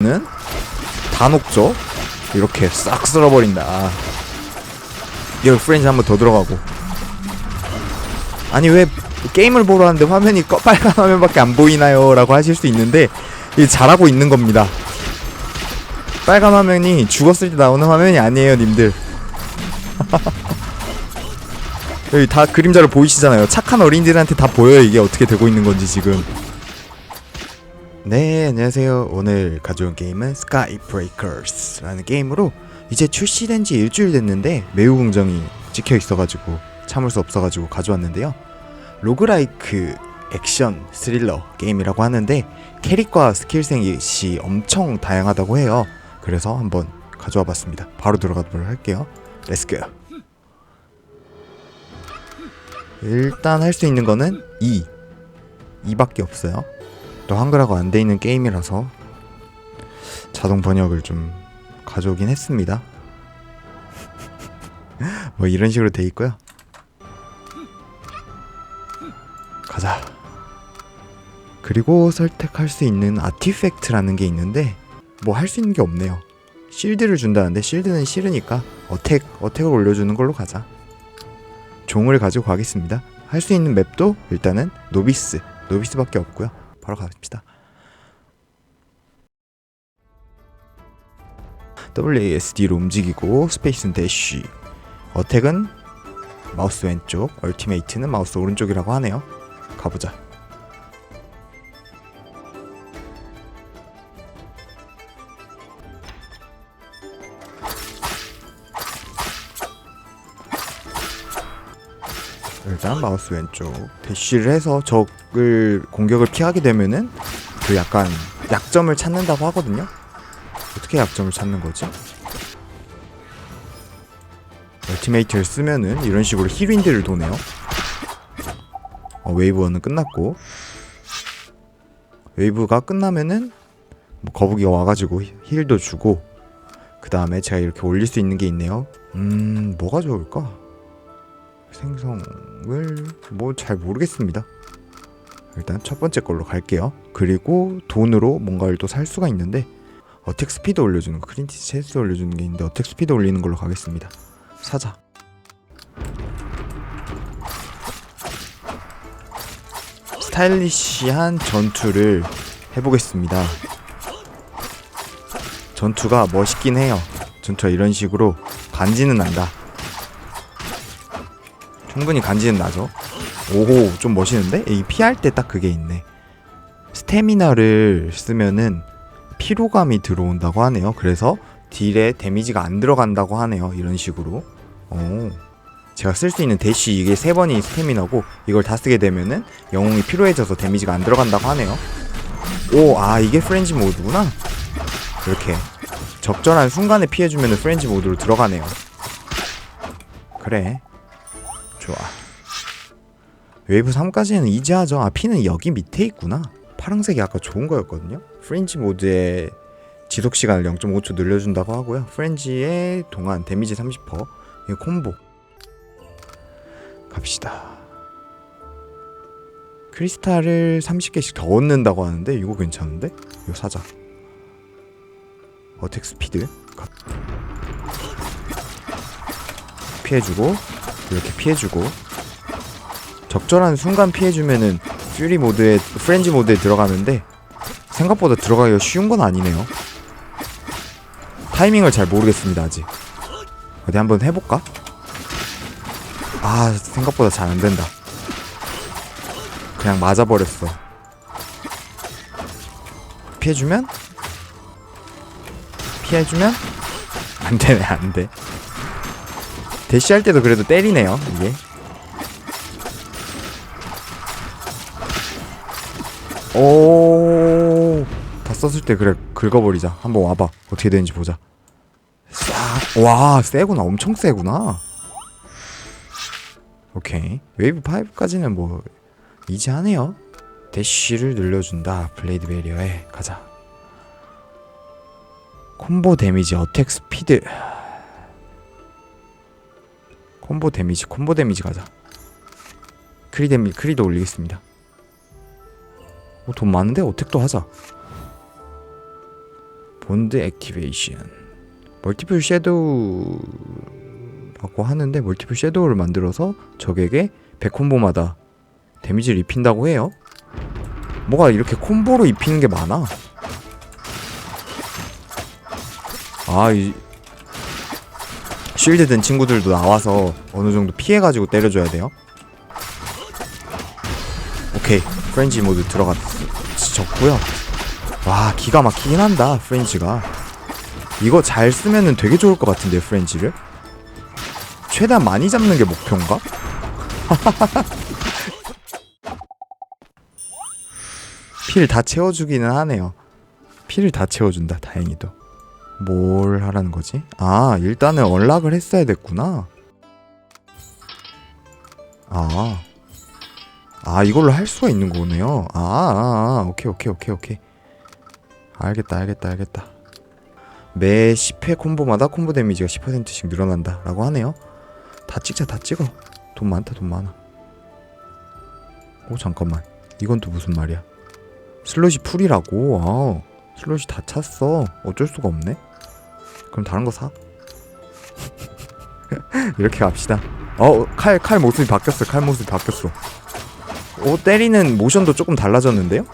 는다 녹죠. 이렇게 싹 쓸어버린다. 여기 프렌즈 한 번 더 들어가고. 아니 왜 게임을 보러 왔는데 화면이 꺼, 빨간 화면밖에 안 보이나요? 라고 하실 수 있는데 이게 잘하고 있는 겁니다. 빨간 화면이 죽었을 때 나오는 화면이 아니에요, 님들. 여기 다 그림자를 보이시잖아요. 착한 어린이들한테 다 보여요. 이게 어떻게 되고 있는 건지 지금. 네, 안녕하세요. 오늘 가져온 게임은 스카이 브레이커스라는 게임으로 이제 출시된 지 일주일 됐는데 매우 긍정이 찍혀 있어가지고 참을 수 없어가지고 가져왔는데요. 로그라이크 액션 스릴러 게임이라고 하는데 캐릭과 스킬셋이 엄청 다양하다고 해요. 그래서 한번 가져와 봤습니다. 바로 들어가 보도록 할게요. 렛츠고. 일단 할 수 있는 거는 2. 2밖에 없어요. 또 한글화가 안돼 있는 게임이라서 자동 번역을 좀 가져오긴 했습니다. 뭐 이런 식으로 돼 있고요. 가자. 그리고 선택할 수 있는 아티팩트라는 게 있는데 뭐 할 수 있는 게 없네요. 실드를 준다는데 실드는 싫으니까 어택 어택을 올려주는 걸로 가자. 종을 가지고 가겠습니다. 할 수 있는 맵도 일단은 노비스 노비스밖에 없고요. 바로 갑시다. WASD로 움직이고 스페이스는 대쉬. 어택은 마우스 왼쪽 얼티메이트는 마우스 오른쪽이라고 하네요. 가보자 일단 마우스 왼쪽 대쉬를 해서 적을 공격을 피하게 되면은 그 약간 약점을 찾는다고 하거든요. 어떻게 약점을 찾는 거지? 얼티메이트를 쓰면은 이런 식으로 힐윈드를 도네요. 어, 웨이브 1은 끝났고 웨이브가 끝나면은 뭐 거북이가 와가지고 히- 힐도 주고 그 다음에 제가 이렇게 올릴 수 있는 게 있네요. 음 뭐가 좋을까? 생성을 뭐 잘 모르겠습니다. 일단 첫 번째 걸로 갈게요. 그리고 돈으로 뭔가를 또 살 수가 있는데 어택 스피드 올려주는 거, 크린티 체스 올려주는 게 있는데 어택 스피드 올리는 걸로 가겠습니다. 사자. 스타일리시한 전투를 해보겠습니다. 전투가 멋있긴 해요. 전투가 이런 식으로 간지는 난다. 충분히 간지는 나죠. 오호 좀 멋있는데? 이 피할 때 딱 그게 있네. 스태미나를 쓰면은 피로감이 들어온다고 하네요. 그래서 딜에 데미지가 안 들어간다고 하네요. 이런 식으로. 오. 제가 쓸 수 있는 대쉬 이게 세 번이 스태미나고 이걸 다 쓰게 되면은 영웅이 피로해져서 데미지가 안 들어간다고 하네요. 오, 아 이게 프렌지 모드구나. 이렇게 적절한 순간에 피해주면 은 프렌지 모드로 들어가네요. 그래. 좋아. 웨이브 3까지는 이지하죠. 아, 피는 여기 밑에 있구나. 파란색이 아까 좋은 거였거든요. 프렌지 모드의 지속 시간을 0.5초 늘려준다고 하고요. 프렌지의 동안 데미지 30%. 이 콤보. 갑시다. 크리스탈을 30개씩 더 얻는다고 하는데 이거 괜찮은데? 이거 사자. 어택 스피드. 가- 피해주고 이렇게 피해주고 적절한 순간 피해주면은 퓨리 모드에 프렌지 모드에 들어가는데 생각보다 들어가기가 쉬운 건 아니네요. 타이밍을 잘 모르겠습니다 아직. 어디 한번 해볼까? 아 생각보다 잘 안 된다. 그냥 맞아버렸어. 피해주면 피해주면 안 되네 안 돼. 대시할 때도 그래도 때리네요 이게. 오, 다 썼을 때 그래 긁어버리자. 한번 와봐. 어떻게 되는지 보자. 싹, 와, 세구나. 엄청 세구나. 오케이. 웨이브 5까지는 뭐 이지하네요. 대쉬를 늘려준다. 블레이드 베리어에 가자. 콤보 데미지, 어택 스피드. 콤보 데미지, 콤보 데미지 가자. 크리 데미, 크리도 올리겠습니다. 오, 돈 많은데 어택도 하자. 본드 액티베이션 멀티플 섀도우라고 하는데 멀티플 섀도우를 만들어서 적에게 100콤보마다 데미지를 입힌다고 해요 뭐가 이렇게 콤보로 입히는 게 많아 아 이 쉴드 든 친구들도 나와서 어느 정도 피해가지고 때려줘야 돼요? 오케이. 프렌지 모드 들어갔졌고요. 와 기가 막히긴 한다 프렌지가. 이거 잘 쓰면은 되게 좋을 것 같은데 프렌지를? 최대한 많이 잡는 게 목표인가? 필 다 채워주기는 하네요. 필을 다 채워준다 다행히도 뭘 하라는 거지? 아 일단은 언락을 했어야 됐구나. 아. 아 이걸로 할 수가 있는 거네요. 아, 아, 아 오케이 오케이 오케이 오케이. 알겠다 알겠다 알겠다. 매 10회 콤보마다 콤보 데미지가 10%씩 늘어난다 라고 하네요. 다 찍자 다 찍어. 돈 많다 돈 많아. 오 잠깐만. 이건 또 무슨 말이야? 슬롯이 풀이라고? 아 슬롯이 다 찼어. 어쩔 수가 없네 그럼 다른 거 사? 이렇게 갑시다 어 칼 칼 모습이 바뀌었어 칼 모습이 바뀌었어 오 때리는 모션도 조금 달라졌는데요?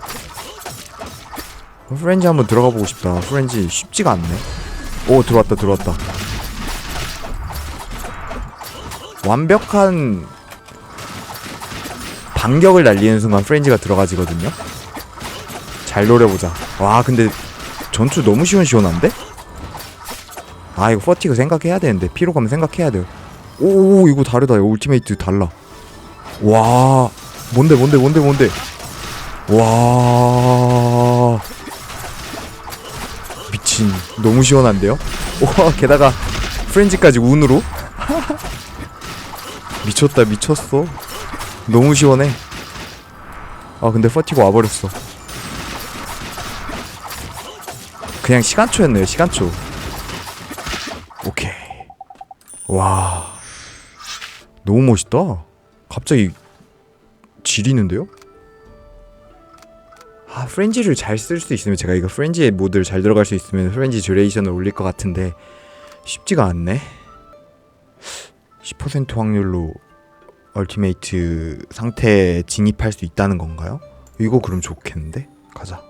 어, 프렌지 한번 들어가 보고 싶다. 프렌지 쉽지가 않네. 오 들어왔다 들어왔다. 완벽한 반격을 날리는 순간 프렌지가 들어가지거든요. 잘 노려보자. 와 근데 전투 너무 시원시원한데? 아 이거 퍼티그 생각해야 되는데 피로감 생각해야 돼요. 오 이거 다르다. 이거 울티메이트 달라. 와 뭔데 뭔데 뭔데 뭔데? 와 미친 너무 시원한데요? 와 게다가 프렌즈까지 운으로 미쳤다 미쳤어 너무 시원해 아 근데 퍼티고 와버렸어 그냥 시간초였네요 시간초 오케이 와 너무 멋있다 갑자기 지리는데요? 아 프렌지를 잘 쓸 수 있으면 제가 이거 프렌지의 모드를 잘 들어갈 수 있으면 프렌지 듀레이션을 올릴 것 같은데 쉽지가 않네 10% 확률로 얼티메이트 상태에 진입할 수 있다는 건가요? 이거 그럼 좋겠는데? 가자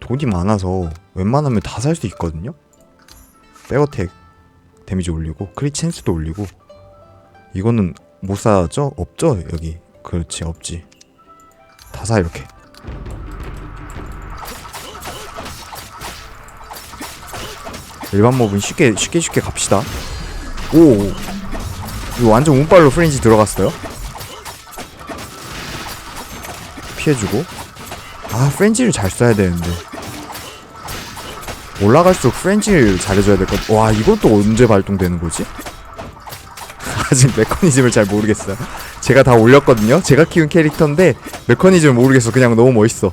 돈이 많아서 웬만하면 다 살 수 있거든요? 백어택 데미지 올리고 크리 찬스도 올리고. 이거는 못 사죠? 없죠? 여기. 그렇지 없지. 다 사 이렇게. 일반 몹은 쉽게 쉽게 쉽게 갑시다. 오 이거 완전 운빨로 프렌지 들어갔어요? 피해주고. 아 프렌지를 잘 써야 되는데 올라갈수록 프렌지를 잘해줘야 될 것. 와 이것도 언제 발동되는 거지? 아직 메커니즘을 잘 모르겠어요. 제가 다 올렸거든요. 제가 키운 캐릭터인데 메커니즘을 모르겠어. 그냥 너무 멋있어.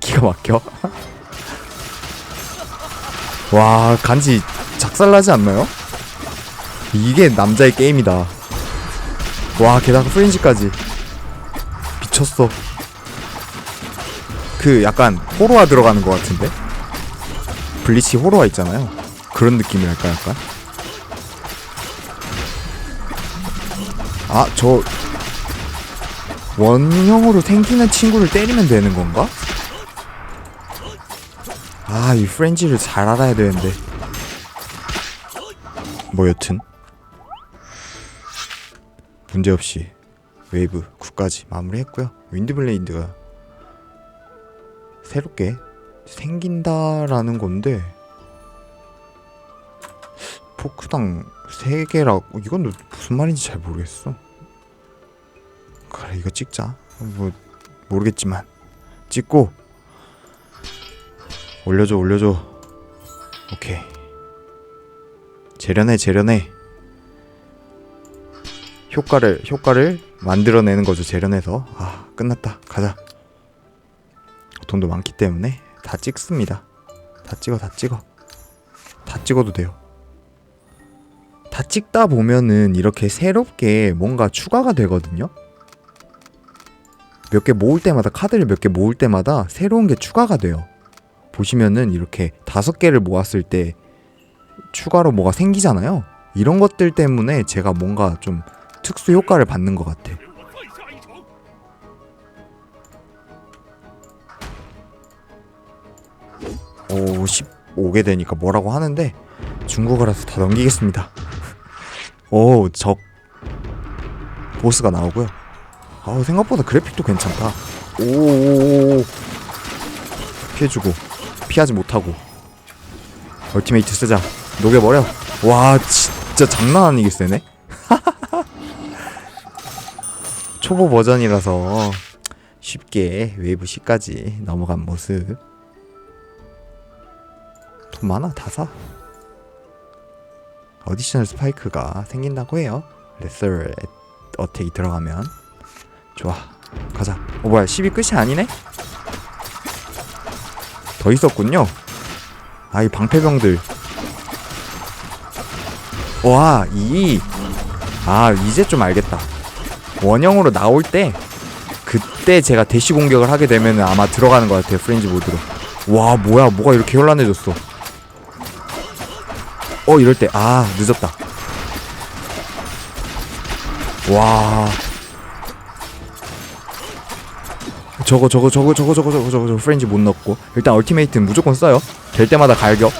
기가 막혀. 와 간지 작살나지 않나요? 이게 남자의 게임이다. 와 게다가 프렌즈까지 미쳤어. 그 약간 호러가 들어가는 것 같은데? 블리치 호러가 있잖아요. 그런 느낌이랄까 약간. 아, 저 원형으로 생기는 친구를 때리면 되는 건가? 아, 이 프렌지를 잘 알아야 되는데. 뭐 여튼 문제없이 웨이브 9까지 마무리했고요. 윈드블레이드가 새롭게 생긴다라는 건데 포크당 3개라고 이건 무슨 말인지 잘 모르겠어. 그래 이거 찍자. 뭐 모르겠지만. 찍고. 올려줘 올려줘. 오케이. 재련해 재련해. 효과를 효과를 만들어내는 거죠 재련해서. 아 끝났다. 가자. 돈도 많기 때문에 다 찍습니다. 다 찍어, 다 찍어. 다 찍어도 돼요. 다 찍다 보면은 이렇게 새롭게 뭔가 추가가 되거든요. 몇 개 모을 때마다 카드를 몇 개 모을 때마다 새로운 게 추가가 돼요. 보시면은 이렇게 다섯 개를 모았을 때 추가로 뭐가 생기잖아요. 이런 것들 때문에 제가 뭔가 좀 특수 효과를 받는 것 같아. 오, 15개 되니까 뭐라고 하는데 중국어라서 다 넘기겠습니다. 오, 적 보스가 나오고요. 아, 생각보다 그래픽도 괜찮다. 오, 피해주고 피하지 못하고 얼티메이트 쓰자. 녹여버려. 와, 진짜 장난 아니게 세네. 초보 버전이라서 쉽게 웨이브 C까지 넘어간 모습. 돈 많아 다 사. 어디셔널 스파이크가 생긴다고 해요. 레슬 어택이 들어가면 좋아 가자. 어 뭐야 10이 끝이 아니네? 더 있었군요. 아 이 방패병들. 와 이. 아 이제 좀 알겠다. 원형으로 나올 때 그때 제가 대시 공격을 하게 되면 아마 들어가는 것 같아요 프렌즈 모드로. 와 뭐야 뭐가 이렇게 현란해졌어. 어 이럴 때. 아 늦었다. 와. 저거 저거 저거 저거 저거 저거 저거 저거 프렌즈 못 넣고. 일단 얼티메이트는 무조건 써요. 될 때마다 갈겨.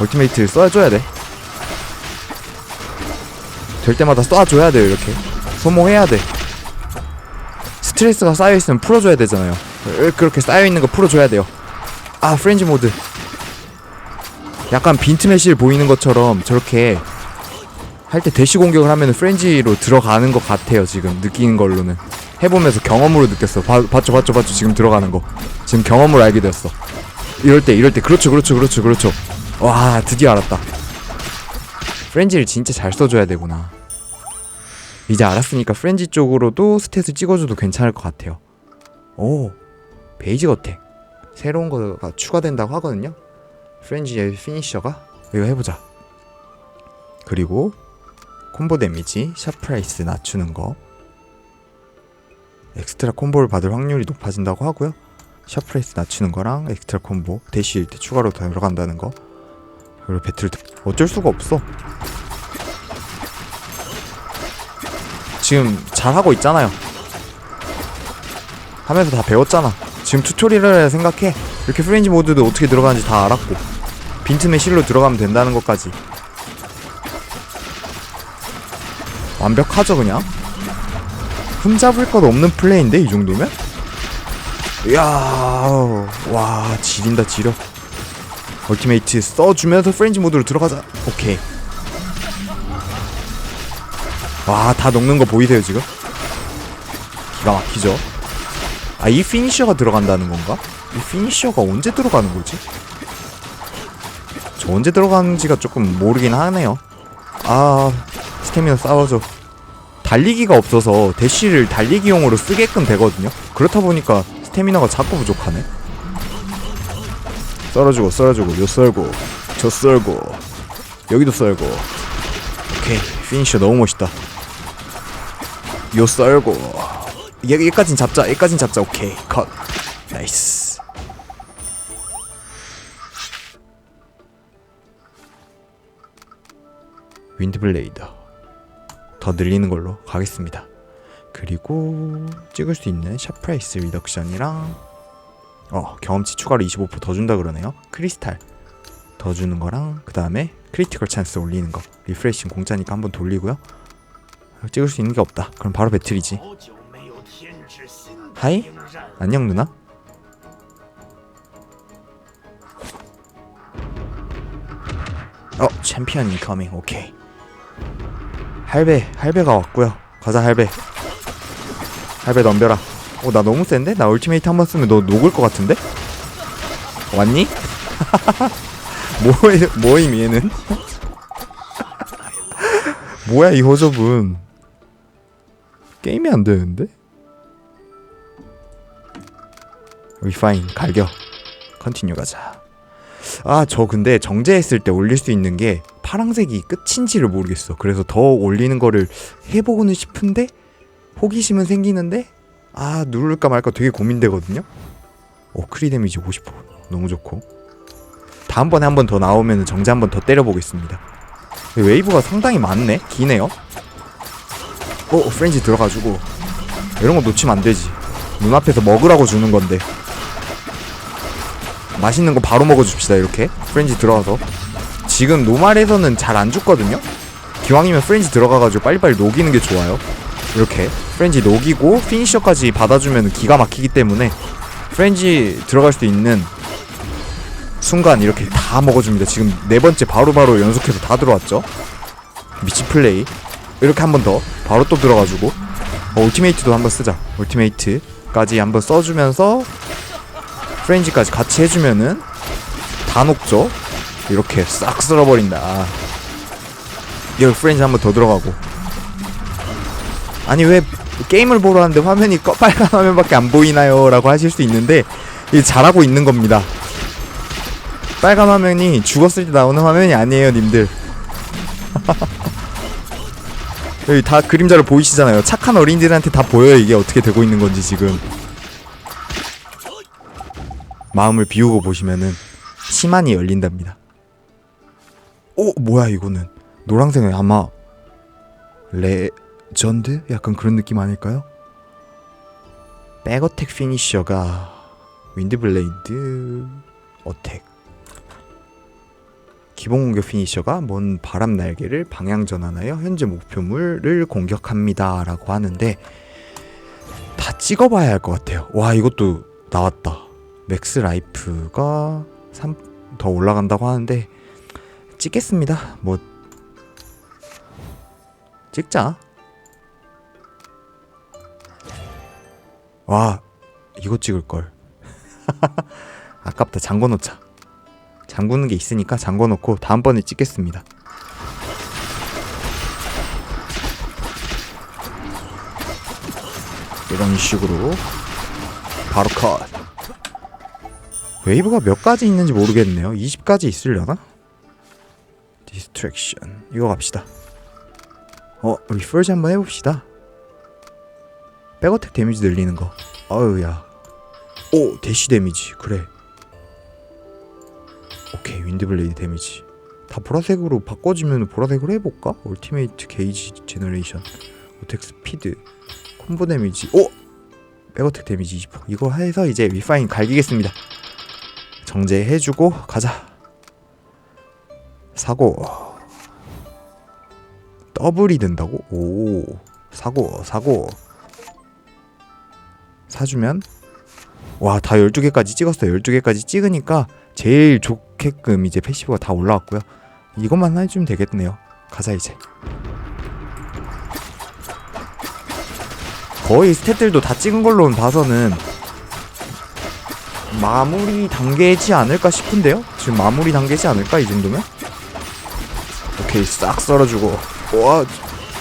얼티메이트 써줘야 돼 될 때마다 쏴줘야 돼요 이렇게. 소모해야 돼. 스트레스가 쌓여있으면 풀어줘야 되잖아요. 그렇게 쌓여있는 거 풀어줘야 돼요. 아 프렌즈 모드 약간 빈틈의실 보이는 것처럼 저렇게 할 때 대시 공격을 하면 프렌지로 들어가는 것 같아요 지금. 느끼는 걸로는. 해보면서 경험으로 느꼈어. 봐, 봤죠 봤죠 봤죠. 지금 들어가는 거. 지금 경험으로 알게 되었어. 이럴 때 이럴 때. 그렇죠 그렇죠 그렇죠 그렇죠. 와 드디어 알았다. 프렌지를 진짜 잘 써줘야 되구나. 이제 알았으니까 프렌지 쪽으로도 스탯을 찍어줘도 괜찮을 것 같아요. 오 베이지 어택. 새로운 거가 추가된다고 하거든요 프렌지의 피니셔가? 이거 해보자. 그리고 콤보 데미지 샷 프라이스 낮추는 거. 엑스트라 콤보를 받을 확률이 높아진다고 하고요. 샷 프라이스 낮추는 거랑 엑스트라 콤보 대시 일 때 추가로 들어간다는 거. 그리고 배틀 어쩔 수가 없어. 지금 잘하고 있잖아요. 하면서 다 배웠잖아. 지금 튜토리얼을 생각해 이렇게 프렌지 모드도 어떻게 들어가는지 다 알았고 빈틈의 실로 들어가면 된다는 것까지. 완벽하죠 그냥? 흠잡을 것 없는 플레이인데 이 정도면? 이야 와 지린다 지려. 얼티메이트 써주면서 프렌지 모드로 들어가자. 오케이. 와 다 녹는 거 보이세요 지금? 기가 막히죠 아 이 피니셔가 들어간다는 건가? 이 피니셔가 언제 들어가는 거지? 저 언제 들어가는지가 조금 모르긴 하네요. 아 스태미나 싸워줘. 달리기가 없어서 대쉬를 달리기용으로 쓰게끔 되거든요. 그렇다 보니까 스태미나가 자꾸 부족하네. 썰어주고 썰어주고 요 썰고 저 썰고 여기도 썰고 오케이 피니셔 너무 멋있다. 요 썰고 얘, 얘까진 잡자 여기까진 잡자. 오케이 컷. 나이스. 윈드블레이더. 더 늘리는 걸로 가겠습니다. 그리고 찍을 수 있는 샷프라이스 리덕션이랑 어 경험치 추가로 25%더 준다 그러네요. 크리스탈. 더 주는 거랑 그 다음에 크리티컬 찬스 올리는 거. 리프레싱 공짜니까 한번 돌리고요. 찍을 수 있는 게 없다. 그럼 바로 배틀이지. 하이 안녕 누나 어 챔피언 인커밍 오케이 할배 할배가 왔고요 가자 할배 할배 덤벼라 어 나 너무 센데? 나 얼티메이트 한 번 쓰면 너 녹을 것 같은데? 왔니? 뭐해 뭐임 얘는? 뭐야 이 호접은 게임이 안 되는데? 리파인 갈겨. 컨티뉴 가자. 아 저 근데 정제했을 때 올릴 수 있는 게 파랑색이 끝인지를 모르겠어. 그래서 더 올리는 거를 해보고는 싶은데? 호기심은 생기는데? 아 누를까 말까 되게 고민되거든요. 어 크리 데미지 50% 너무 좋고. 다음번에 한 번 더 나오면 정지 한번 더 때려보겠습니다. 웨이브가 상당히 많네. 기네요. 어 프렌지 들어가지고. 이런 거 놓치면 안 되지. 눈앞에서 먹으라고 주는 건데 맛있는 거 바로 먹어줍시다 이렇게. 프렌지 들어가서. 지금 노말에서는 잘 안 죽거든요? 기왕이면 프렌지 들어가가지고 빨리빨리 녹이는 게 좋아요. 이렇게. 프렌지 녹이고 피니셔까지 받아주면 기가 막히기 때문에 프렌지 들어갈 수 있는 순간 이렇게 다 먹어줍니다. 지금 네 번째 바로바로 연속해서 다 들어왔죠? 미치 플레이. 이렇게 한 번 더. 바로 또 들어가지고. 어, 울티메이트도 한번 쓰자. 울티메이트까지 한번 써주면서 프렌지까지 같이 해주면은 다 녹죠 이렇게 싹 쓸어버린다. 여기 프렌지 한번 더 들어가고. 아니 왜 게임을 보러 왔는데 화면이 꺼, 빨간 화면밖에 안 보이나요? 라고 하실 수 있는데 이게 잘하고 있는 겁니다. 빨간 화면이 죽었을 때 나오는 화면이 아니에요 님들. 여기 다 그림자를 보이시잖아요. 착한 어린이들한테 다 보여요 이게 어떻게 되고 있는 건지 지금 마음을 비우고 보시면은 시만이 열린답니다. 오 뭐야 이거는? 노란색은 아마 레전드? 약간 그런 느낌 아닐까요? 백어택 피니셔가 윈드블레이드 어택. 기본 공격 피니셔가 먼 바람 날개를 방향 전환하여 현재 목표물을 공격합니다 라고 하는데 다 찍어봐야 할 것 같아요. 와 이것도 나왔다 맥스 라이프가 3, 더 올라간다고 하는데 찍겠습니다. 뭐 찍자. 와 이거 찍을 걸. 아깝다. 잠궈 놓자. 잠그는 게 있으니까 잠궈 놓고 다음번에 찍겠습니다. 이런 식으로 바로 컷 웨이브가 몇 가지 있는지 모르겠네요. 20가지 있으려나? 디스트랙션 이거 갑시다. 어 리퍼즈 한번 해봅시다. 백어택 데미지 늘리는 거. 어우야. 오 대시 데미지. 그래. 오케이 윈드블레이드 데미지. 다 보라색으로 바꿔주면 보라색으로 해볼까? 울티메이트 게이지 제너레이션 어택 스피드 콤보 데미지. 오! 백어택 데미지 20% 이거 해서 이제 리파인 갈기겠습니다 정제해주고 가자. 사고. 더블이 된다고? 오. 사고 사고. 사주면? 와 다 12개까지 찍었어요 12개까지 찍으니까 제일 좋게끔 이제 패시브가 다 올라왔고요. 이것만 해주면 되겠네요. 가자 이제. 거의 스탯들도 다 찍은 걸로 봐서는 마무리 단계지 않을까 싶은데요? 지금 마무리 단계지 않을까 이 정도면? 오케이 싹 썰어주고 와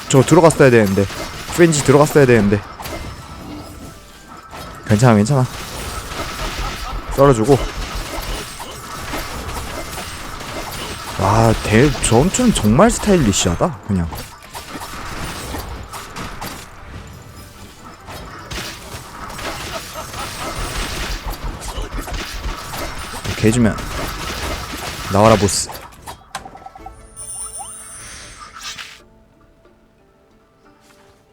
저 들어갔어야 되는데 프렌지 들어갔어야 되는데 괜찮아 괜찮아 썰어주고 와, 대, 전투는 정말 스타일리시하다, 그냥. 이렇게 해주면 나와라 보스.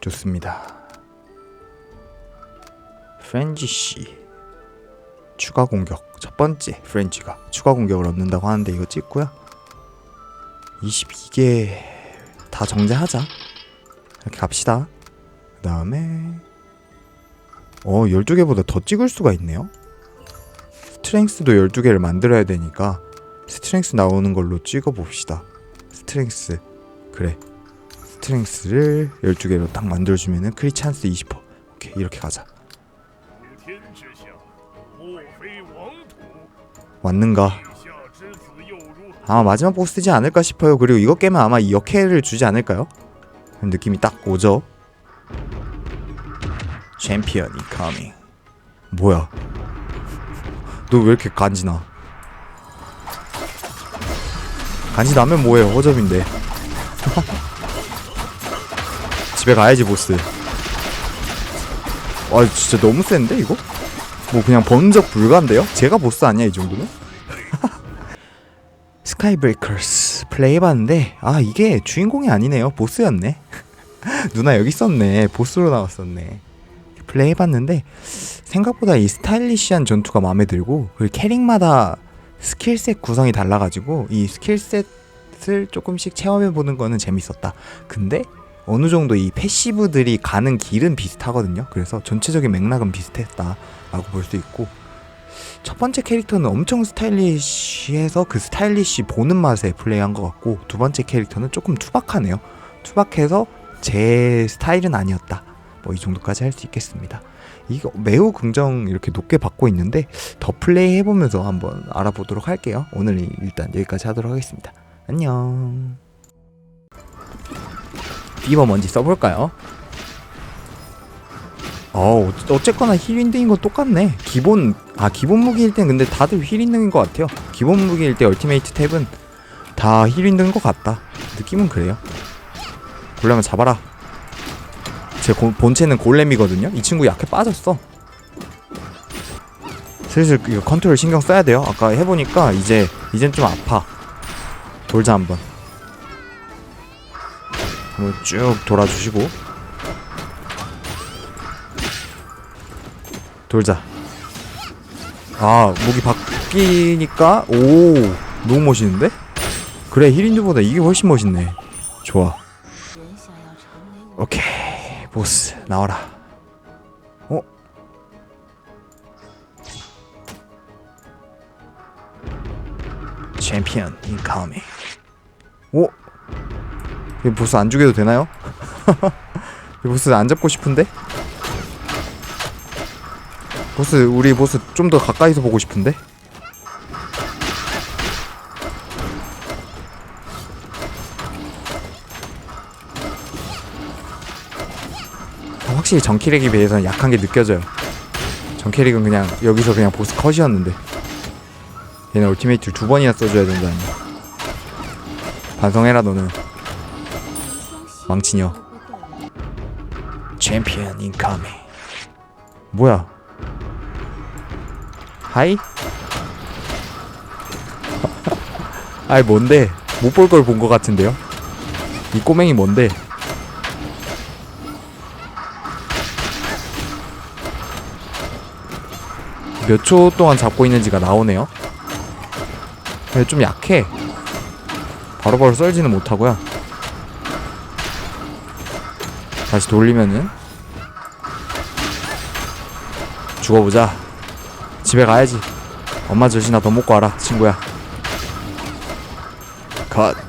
좋습니다. 프렌지 씨. 추가 공격. 첫 번째 프렌치가 추가 공격을 얻는다고 하는데 이거 찍고요. 22개 다 정제하자. 이렇게 갑시다. 그 다음에 어 12개보다 더 찍을 수가 있네요 스트렝스도 12개를 만들어야 되니까 스트렝스 나오는 걸로 찍어 봅시다. 스트렝스. 그래. 스트렝스를 12개로 딱 만들어 주면은 크리 찬스 20%. 오케이. 이렇게 가자. 왔는가? 아 마지막 보스지 않을까 싶어요. 그리고 이거 깨면 아마 역해를 주지 않을까요? 느낌이 딱 오죠. 챔피언이 커밍. 뭐야? 너 왜 이렇게 간지나? 간지나면 뭐해? 허접인데. 집에 가야지 보스. 와 진짜 너무 센데 이거? 뭐 그냥 번적 불가인데요? 제가 보스 아니야 이 정도면? 스카이 브레이커스 플레이 해봤는데 아 이게 주인공이 아니네요 보스였네 누나 여기 있었네 보스로 나왔었네 플레이 해봤는데 생각보다 이 스타일리시한 전투가 마음에 들고 그리고 캐릭마다 스킬셋 구성이 달라가지고 이 스킬셋을 조금씩 체험해보는 거는 재밌었다 근데 어느 정도 이 패시브들이 가는 길은 비슷하거든요 그래서 전체적인 맥락은 비슷했다라고 볼 수 있고 첫 번째 캐릭터는 엄청 스타일리시해서 그 스타일리시 보는 맛에 플레이한 것 같고 두 번째 캐릭터는 조금 투박하네요. 투박해서 제 스타일은 아니었다. 뭐 이 정도까지 할 수 있겠습니다. 이거 매우 긍정 이렇게 높게 받고 있는데 더 플레이 해보면서 한번 알아보도록 할게요. 오늘 일단 여기까지 하도록 하겠습니다. 안녕. 비버 뭔지 써볼까요? 어 어쨌거나 힐윈드인 건 똑같네 기본 아 기본 무기일 땐 근데 다들 힐윈드인 것 같아요 기본 무기일 때 얼티메이트 탭은 다 힐윈드인 것 같다 느낌은 그래요 골렘을 잡아라 제 고, 본체는 골렘이거든요? 이 친구 약해 빠졌어. 슬슬 이거 컨트롤 신경 써야 돼요. 아까 해보니까 이제 이젠 좀 아파. 돌자 한번. 한번 쭉 돌아주시고. 돌자. 아 무기 바뀌니까 오 너무 멋있는데? 그래 힐인드보다 이게 훨씬 멋있네. 좋아. 오케이. 보스 나와라. 어? 챔피언 인카밍. 오? 이 보스 안 죽여도 되나요? 이 보스 안 잡고 싶은데? 보스 우리 보스 좀 더 가까이서 보고 싶은데? 확실히 정키렉에 비해서는 약한 게 느껴져요. 정키렉은 그냥 여기서 그냥 보스 컷이었는데. 얘는 울티메이트를 두 번이나 써줘야 된다니. 반성해라 너는. 망치녀. 챔피언 인카메 뭐야? 하이? 아이 뭔데? 못 볼 걸 본 것 같은데요? 이 꼬맹이 뭔데? 몇 초 동안 잡고 있는지가 나오네요. 근데 좀 약해. 바로바로 썰지는 못하고요. 다시 돌리면은 죽어보자. 집에 가야지. 엄마 젖이나 더 먹고 와라, 친구야. 컷.